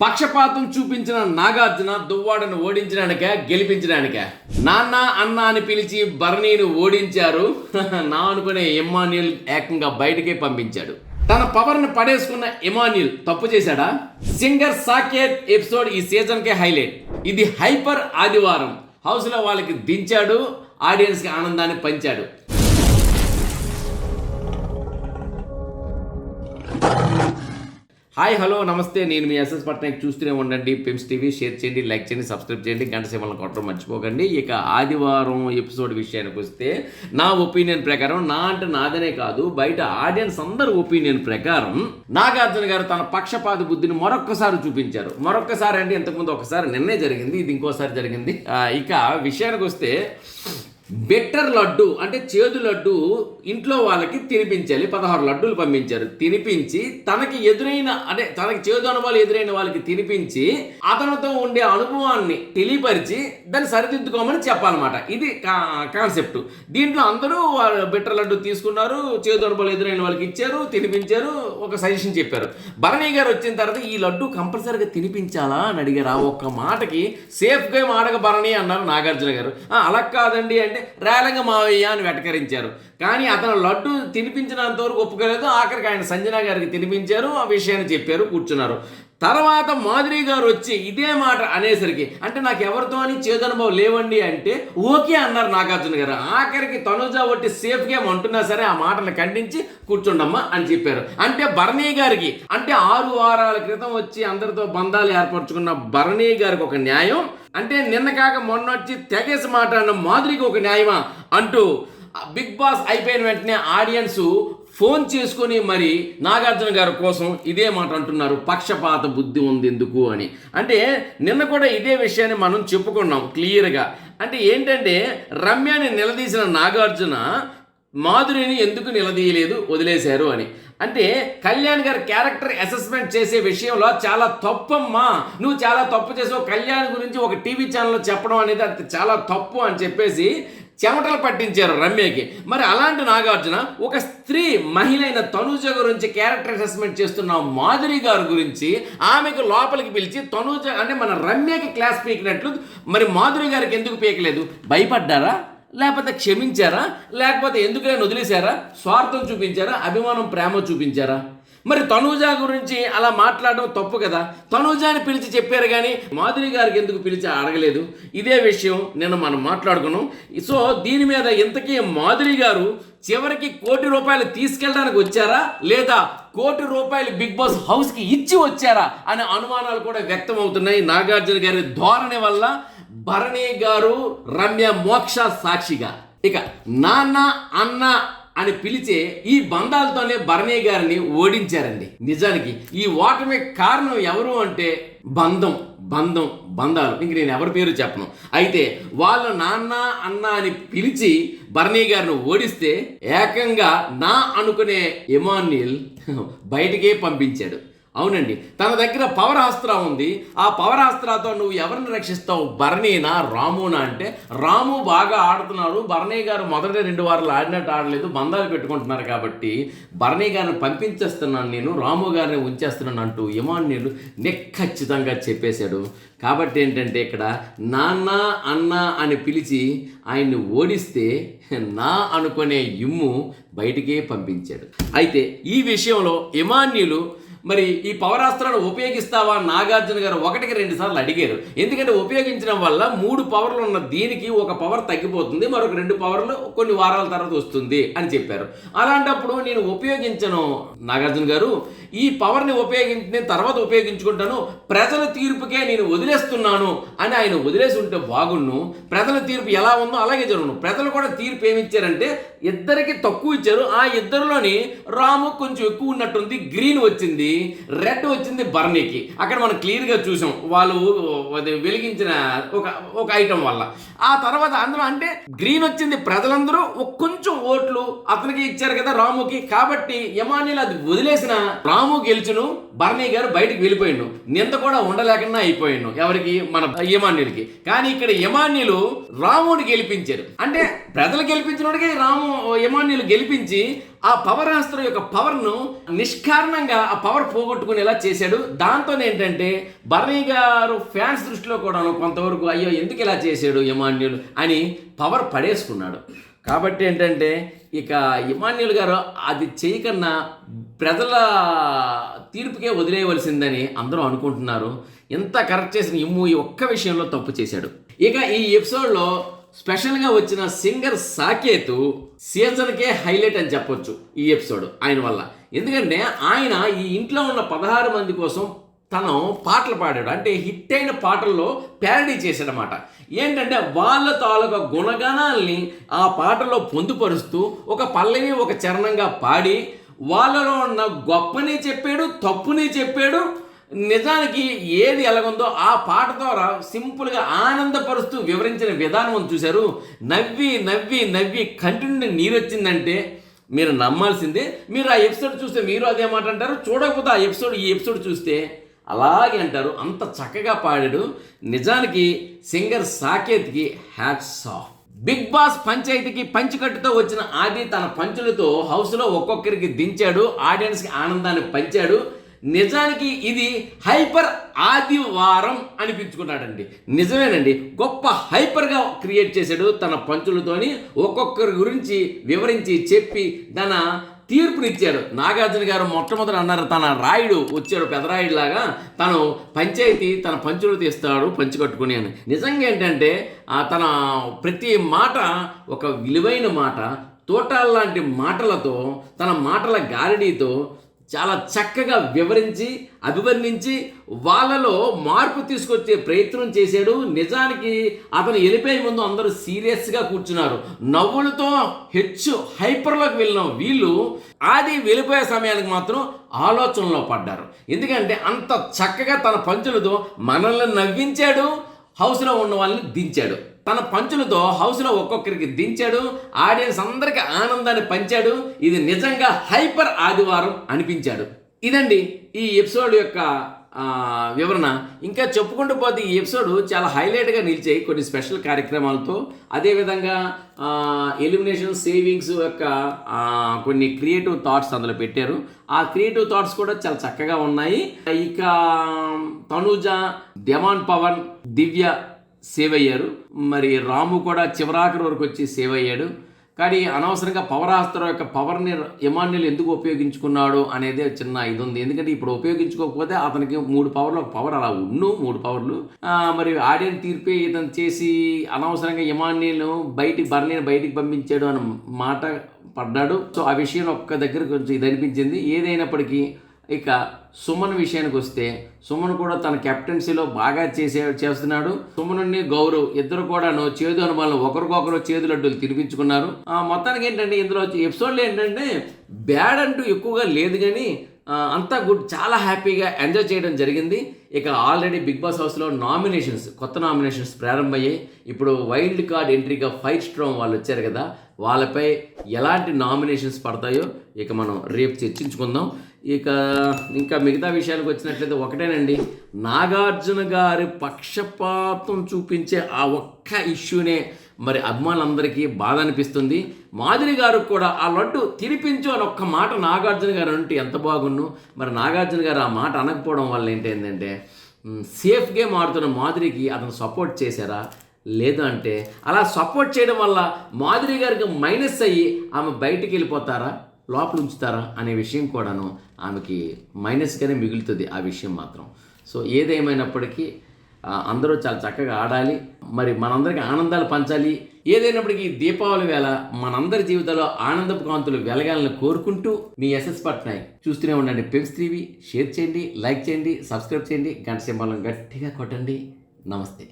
పక్షపాతం చూపించిన నాగార్జున దువ్వాడను ఓడించడానిక గెలిపించడానిక? నాన్న అన్న అని పిలిచి భరణిని ఓడించారు. నా అనుకునే ఇమాన్యుల్ ఏకంగా బయటికే పంపించాడు. తన పవర్ను పడేసుకున్న ఇమాన్యుల్ తప్పు చేశాడా? సింగర్ సాకేత్ ఎపిసోడ్ ఈ సీజన్కే హైలైట్. ఇది హైపర్ ఆదివారం. హౌస్లో వాళ్ళకి దించాడు ఆడియన్స్కి ఆనందాన్ని పంచాడు. హాయ్ హలో నమస్తే. నేను మీ ఎస్ఎస్ పట్నాయక్. చూస్తూనే ఉండండి. పిమ్స్ టీవీ షేర్ చేయండి లైక్ చేయండి సబ్స్క్రైబ్ చేయండి. గంట సేవలను కొట్టడం మర్చిపోకండి. ఇక ఆదివారం ఎపిసోడ్ విషయానికి వస్తే నా ఒపీనియన్ ప్రకారం నా అంటే నాదనే కాదు. బయట ఆడియన్స్ అందరి ఒపీనియన్ ప్రకారం నాగార్జున గారు తన పక్షపాత బుద్ధిని మరొక్కసారి చూపించారు. మరొక్కసారి అంటే ఇంతకుముందు ఒకసారి నిన్నే జరిగింది ఇది ఇంకోసారి జరిగింది. ఇక విషయానికి వస్తే బెటర్ లడ్డు అంటే చేదు లడ్డు ఇంట్లో వాళ్ళకి తినిపించాలి. పదహారు లడ్డూలు పంపించారు. తినిపించి తనకి ఎదురైన అంటే తనకి చేదు అనుభవాలు ఎదురైన వాళ్ళకి తినిపించి అతనితో ఉండే అనుభవాన్ని తెలియపరిచి దాన్ని సరిదిద్దుకోమని చెప్పాలన్నమాట. ఇది కాన్సెప్ట్. దీంట్లో అందరూ బెటర్ లడ్డు తీసుకున్నారు చేదు అనుభవాలు ఎదురైన వాళ్ళకి ఇచ్చారు తినిపించారు ఒక సజెషన్ చెప్పారు. భరణి గారు వచ్చిన తర్వాత ఈ లడ్డు కంపల్సరీగా తినిపించాలా అని అడిగారు. ఆ ఒక్క మాటకి సేఫ్ గేమ్ ఆడక భరణి అన్నారు నాగార్జున గారు. అలా కాదండి అంటే రేలంగ మావయ్య అని వెటకరించారు. కానీ అతను లడ్డు తినిపించినంత వరకు ఒప్పుకోలేదు. ఆఖరికి ఆయన సంజన గారికి తినిపించారు. ఆ విషయాన్ని చెప్పారు కూర్చున్నారు. తర్వాత మాధురి గారు వచ్చి ఇదే మాట అనేసరికి అంటే నాకు ఎవరితో అని చేదనుభవం లేవండి అంటే ఓకే అన్నారు నాగార్జున గారు. ఆఖరికి తనుజా ఒట్టి సేఫ్ గేమ్ అంటున్నా సరే ఆ మాటను ఖండించి కూర్చోండమ్మా అని చెప్పారు. అంటే భరణి గారికి అంటే ఆరు వారాల క్రితం వచ్చి అందరితో బంధాలు ఏర్పరచుకున్న భరణి గారికి ఒక న్యాయం అంటే నిన్న కాక మొన్న వచ్చి తెగేసి మాట్లాడిన మాధురికి ఒక న్యాయమా అంటూ బిగ్ బాస్ అయిపోయిన వెంటనే ఆడియన్స్ ఫోన్ చేసుకొని మరి నాగార్జున గారి కోసం ఇదే మాట అంటున్నారు పక్షపాత బుద్ధి ఉంది ఎందుకు అని. అంటే నిన్న కూడా ఇదే విషయాన్ని మనం చెప్పుకున్నాం క్లియర్గా. అంటే ఏంటంటే రమ్యని నిలదీసిన నాగార్జున మాధురిని ఎందుకు నిలదీయలేదు వదిలేశారు అని. అంటే కళ్యాణ్ గారి క్యారెక్టర్ అసెస్మెంట్ చేసే విషయంలో చాలా తప్పమ్మా నువ్వు చాలా తప్పు చేసావు కళ్యాణ్ గురించి ఒక టీవీ ఛానల్లో చెప్పడం అనేది అది చాలా తప్పు అని చెప్పేసి చెమటలు పట్టించారు రమ్యకి. మరి అలాంటి నాగార్జున ఒక స్త్రీ మహిళ అయిన తనూజ గురించి క్యారెక్టర్ అసెస్మెంట్ చేస్తున్న మాధురి గారి గురించి ఆమెకు లోపలికి పిలిచి తనూజ అంటే మన రమ్యకి క్లాస్ పీకినట్లు మరి మాధురి గారికి ఎందుకు పీకలేదు? భయపడ్డారా? లేకపోతే క్షమించారా? లేకపోతే ఎందుకైనా వదిలేశారా? స్వార్థం చూపించారా? అభిమానం ప్రేమ చూపించారా? మరి తనూజ గురించి అలా మాట్లాడడం తప్పు కదా? తనూజాని పిలిచి చెప్పారు కానీ మాధురి గారికి ఎందుకు పిలిచి అడగలేదు? ఇదే విషయం నిన్న మనం మాట్లాడుకున్నాం. సో దీని మీద ఇంతకీ మాధురి గారు చివరికి కోటి రూపాయలు తీసుకెళ్ళడానికి వచ్చారా? లేదా కోటి రూపాయలు బిగ్ బాస్ హౌస్కి ఇచ్చి వచ్చారా? అనే అనుమానాలు కూడా వ్యక్తం అవుతున్నాయి. నాగార్జున గారి ధోరణి వల్ల భరణి గారు రమ్య మోక్ష సాక్షిగా. ఇక నాన్న అన్న అని పిలిచే ఈ బంధాలతోనే భరణి గారిని ఓడించారండి. నిజానికి ఈ ఓటమి కారణం ఎవరు అంటే బంధం బంధం బంధాలు. ఇంక నేను ఎవరి పేరు చెప్పను. అయితే వాళ్ళు నాన్న అన్న అని పిలిచి భరణి గారిని ఓడిస్తే ఏకంగా నా అనుకునే ఎమాన్యుల్ బయటికే పంపించాడు. అవునండి. తన దగ్గర పవరాస్త్ర ఉంది. ఆ పవరాస్త్రతో నువ్వు ఎవరిని రక్షిస్తావు? భరణీనా రామునా అంటే? రాము బాగా ఆడుతున్నారు భరణి గారు మొదటి రెండు వారాలు ఆడినట్టు ఆడలేదు. బంధాలు పెట్టుకుంటున్నారు కాబట్టి భరణి గారిని పంపించేస్తున్నాను నేను. రాము గారిని ఉంచేస్తున్నాను అంటూ ఇమాన్యులు నిఖచ్చితంగా చెప్పేశాడు. కాబట్టి ఏంటంటే ఇక్కడ నాన్న అన్న అని పిలిచి ఆయన్ని ఓడిస్తే నా అనుకునే ఇమ్ము బయటికే పంపించాడు. అయితే ఈ విషయంలో ఇమాన్యులు మరి ఈ పవరాస్త్రాన్ని ఉపయోగిస్తావా? నాగార్జున గారు ఒకటికి రెండు సార్లు అడిగారు. ఎందుకంటే ఉపయోగించడం వల్ల మూడు పవర్లు ఉన్న దీనికి ఒక పవర్ తగ్గిపోతుంది మరొక రెండు పవర్లు కొన్ని వారాల తర్వాత వస్తుంది అని చెప్పారు. అలాంటప్పుడు నేను ఉపయోగించను నాగార్జున గారు. ఈ పవర్ని ఉపయోగించిన తర్వాత ఉపయోగించుకుంటాను. ప్రజల తీర్పుకే నేను వదిలేస్తున్నాను అని ఆయన వదిలేసి ఉంటే బాగుండు. ప్రజల తీర్పు ఎలా ఉందో అలాగే జరుగును. ప్రజలు కూడా తీర్పు ఏమిచ్చారంటే ఇద్దరికి తక్కువ ఇచ్చారు. ఆ ఇద్దరిలోని రాము కొంచెం ఎక్కువ ఉన్నట్టుంది గ్రీన్ వచ్చింది. రెడ్ వచ్చింది బర్నీకి. అక్కడ మనం క్లియర్గా చూసాం వాళ్ళు అది వెలిగించిన ఒక ఒక ఐటమ్ వల్ల. ఆ తర్వాత అందులో అంటే గ్రీన్ వచ్చింది ప్రజలందరూ కొంచెం ఓట్లు అతనికి ఇచ్చారు కదా రాముకి. కాబట్టి యమానీలు అది వదిలేసిన రాము గెలిచును బర్నీ గారు బయటకు వెళ్ళిపోయిండు. నింద కూడా ఉండలేకుండా అయిపోయిండు ఎవరికి? మన యమాన్యులకి. కానీ ఇక్కడ యమాన్యులు రాముని గెలిపించారు. అంటే ప్రజలు గెలిపించినోడికి రాము యమాన్యులు గెలిపించి ఆ పవర్ అస్త్రం యొక్క పవర్ను నిష్కారణంగా ఆ పవర్ పోగొట్టుకునేలా చేశాడు. దాంతో ఏంటంటే బర్నీ గారు ఫ్యాన్స్ దృష్టిలో కూడా కొంతవరకు అయ్యో ఎందుకు ఇలా చేశాడు యమాన్యులు అని పవర్ పడేసుకున్నాడు. కాబట్టి ఏంటంటే ఇక ఇమాన్యుల్ గారు అది చేయకన్నా ప్రజల తీర్పుకే వదిలేయవలసిందని అందరూ అనుకుంటున్నారు. ఎంత కరెక్ట్ చేసిన ఇమ్ము ఈ ఒక్క విషయంలో తప్పు చేశాడు. ఇక ఈ ఎపిసోడ్లో స్పెషల్గా వచ్చిన సింగర్ సాకేతు సీజన్కే హైలైట్ అని చెప్పొచ్చు ఈ ఎపిసోడ్ ఆయన వల్ల. ఎందుకంటే ఆయన ఈ ఇంట్లో ఉన్న పదహారు మంది కోసం తను పాటలు పాడాడు. అంటే హిట్ అయిన పాటల్లో ప్యారడీ చేశాడనమాట ఏంటంటే వాళ్ళ తాలూకా గుణగణాల్ని ఆ పాటలో పొందుపరుస్తూ ఒక పల్లవి ఒక చరణంగా పాడి వాళ్ళలో ఉన్న గొప్పని చెప్పాడు తప్పుని చెప్పాడు నిజానికి ఏది ఎలాగుందో ఆ పాట ద్వారా సింపుల్గా ఆనందపరుస్తూ వివరించిన విధానం చూశారు. నవ్వి నవ్వి నవ్వి కంటి నుండి నీరు వచ్చిందంటే మీరు నమ్మాల్సిందే. మీరు ఆ ఎపిసోడ్ చూస్తే మీరు అదే మాట అంటారు. చూడకపోతే ఆ ఎపిసోడ్ ఈ ఎపిసోడ్ చూస్తే అలాగే అంటారు. అంత చక్కగా పాడాడు. నిజానికి సింగర్ సాకేత్కి హ్యాట్స్ ఆఫ్. బిగ్ బాస్ పంచాయతీకి పంచికట్టుతో వచ్చిన ఆది తన పంచులతో హౌస్లో ఒక్కొక్కరికి దించాడు. ఆడియన్స్కి ఆనందాన్ని పంచాడు. నిజానికి ఇది హైపర్ ఆదివారం అనిపించుకున్నాడండి. నిజమేనండి. గొప్ప హైపర్గా క్రియేట్ చేశాడు తన పంచులతోని ఒక్కొక్కరి గురించి వివరించి చెప్పి తన తీర్పునిచ్చాడు. నాగార్జున గారు మొట్టమొదటి అన్నారు తన రాయుడు వచ్చాడు పెదరాయుడు లాగా తను పంచాయతీ తన పంచులు తీస్తాడు పంచి కట్టుకుని అని. నిజంగా ఏంటంటే ఆ తన ప్రతి మాట ఒక విలువైన మాట తోటాల లాంటి మాటలతో తన మాటల గారడీతో చాలా చక్కగా వివరించి అభివర్ణించి వాళ్ళలో మార్పు తీసుకొచ్చే ప్రయత్నం చేశాడు. నిజానికి అతను వెళ్ళిపోయే ముందు అందరూ సీరియస్గా కూర్చున్నారు. నవ్వులతో హెచ్చు హైపర్లోకి వెళ్ళిన వీళ్ళు ఆది వెళ్ళిపోయే సమయానికి మాత్రం ఆలోచనలో పడ్డారు. ఎందుకంటే అంత చక్కగా తన పంచులతో మనల్ని నవ్వించాడు. హౌస్లో ఉన్న వాళ్ళని దించాడు. తన పంచులతో హౌస్లో ఒక్కొక్కరికి దించాడు. ఆడియన్స్ అందరికి ఆనందాన్ని పంచాడు. ఇది నిజంగా హైపర్ ఆదివారం అనిపించాడు. ఇదండి ఈ ఎపిసోడ్ యొక్క వివరణ. ఇంకా చెప్పుకుంటూ పోతే ఈ ఎపిసోడ్ చాలా హైలైట్గా నిలిచాయి కొన్ని స్పెషల్ కార్యక్రమాలతో. అదేవిధంగా ఎలిమినేషన్ సేవింగ్స్ యొక్క కొన్ని క్రియేటివ్ థాట్స్ అందులో పెట్టారు. ఆ క్రియేటివ్ థాట్స్ కూడా చాలా చక్కగా ఉన్నాయి. ఇక తనుజ దెమాన్ పవన్ దివ్య సేవ్ అయ్యారు. మరి రాము కూడా చివరాఖరి వరకు వచ్చి సేవ్ అయ్యాడు. కానీ అనవసరంగా పవరాస్త్రం యొక్క పవర్ని ఎమాన్యుల్ ఎందుకు ఉపయోగించుకున్నాడు అనేది చిన్న ఇది ఉంది ఎందుకంటే ఇప్పుడు ఉపయోగించుకోకపోతే అతనికి మూడు పవర్లు ఒక పవర్ అలా ఉన్ను మూడు పవర్లు మరి ఆడియన్ తీర్పే ఇతను చేసి అనవసరంగా ఎమాన్యుల్ బయటికి బర్లీని బయటికి పంపించాడు అన్న మాట పడ్డాడు. సో ఆ విషయం ఒక్క దగ్గర కొంచెం ఇది అనిపించింది. ఏదైనప్పటికీ ఇక సుమన్ విషయానికి వస్తే సుమన్ కూడా తన కెప్టెన్సీలో బాగా చేసే చేస్తున్నాడు. సుమనుని గౌరవ్ ఇద్దరు కూడాను చేదు అనుభవాలను ఒకరికొకరు చేదు లడ్డూలు తినిపించుకున్నారు. ఆ, మొత్తానికి ఏంటంటే ఇందులో ఎపిసోడ్లో ఏంటంటే బ్యాడ్ అంటూ ఎక్కువగా లేదు కానీ అంతా గుడ్ చాలా హ్యాపీగా ఎంజాయ్ చేయడం జరిగింది. ఇక ఆల్రెడీ బిగ్ బాస్ హౌస్లో నామినేషన్స్ కొత్త నామినేషన్స్ ప్రారంభమయ్యాయి. ఇప్పుడు వైల్డ్ కార్డ్ ఎంట్రీగా ఫైవ్ స్ట్రాంగ్ వాళ్ళు వచ్చారు కదా వాళ్ళపై ఎలాంటి నామినేషన్స్ పడతాయో ఇక మనం రేపు చర్చించుకుందాం. ఇక ఇంకా మిగతా విషయాలకు వచ్చినట్లయితే ఒకటేనండి. నాగార్జున గారి పక్షపాతం చూపించే ఆ ఒక్క ఇష్యూనే మరి అభిమానులందరికీ బాధ అనిపిస్తుంది మాధురి గారు కూడా ఆ లడ్డు తినిపించు అని ఒక్క మాట నాగార్జున గారు అంటే ఎంత బాగున్ను? మరి నాగార్జున గారు ఆ మాట అనకపోవడం వల్ల ఏంటంటే సేఫ్ గేమ్ ఆడుతున్న మాధురికి అతను సపోర్ట్ చేశారా? లేదు అంటే అలా సపోర్ట్ చేయడం వల్ల మాధురి గారికి మైనస్ అయ్యి ఆమె బయటికి వెళ్ళిపోతారా? లోపల ఉంచుతారా అనే విషయం కూడాను ఆమెకి మైనస్గానే మిగులుతుంది ఆ విషయం మాత్రం. సో ఏదేమైనప్పటికీ అందరూ చాలా చక్కగా ఆడాలి. మరి మనందరికీ ఆనందాలు పంచాలి. ఏదైనప్పటికీ దీపావళి వేళ మనందరి జీవితంలో ఆనందపు కాంతులు వెలగాలని కోరుకుంటూ మీ ఎస్ఎస్ పట్నాయక్ చూస్తూనే ఉండండి పెన్స్ టీవీ షేర్ చేయండి లైక్ చేయండి సబ్స్క్రైబ్ చేయండి. గంట సింబలం గట్టిగా కొట్టండి. నమస్తే.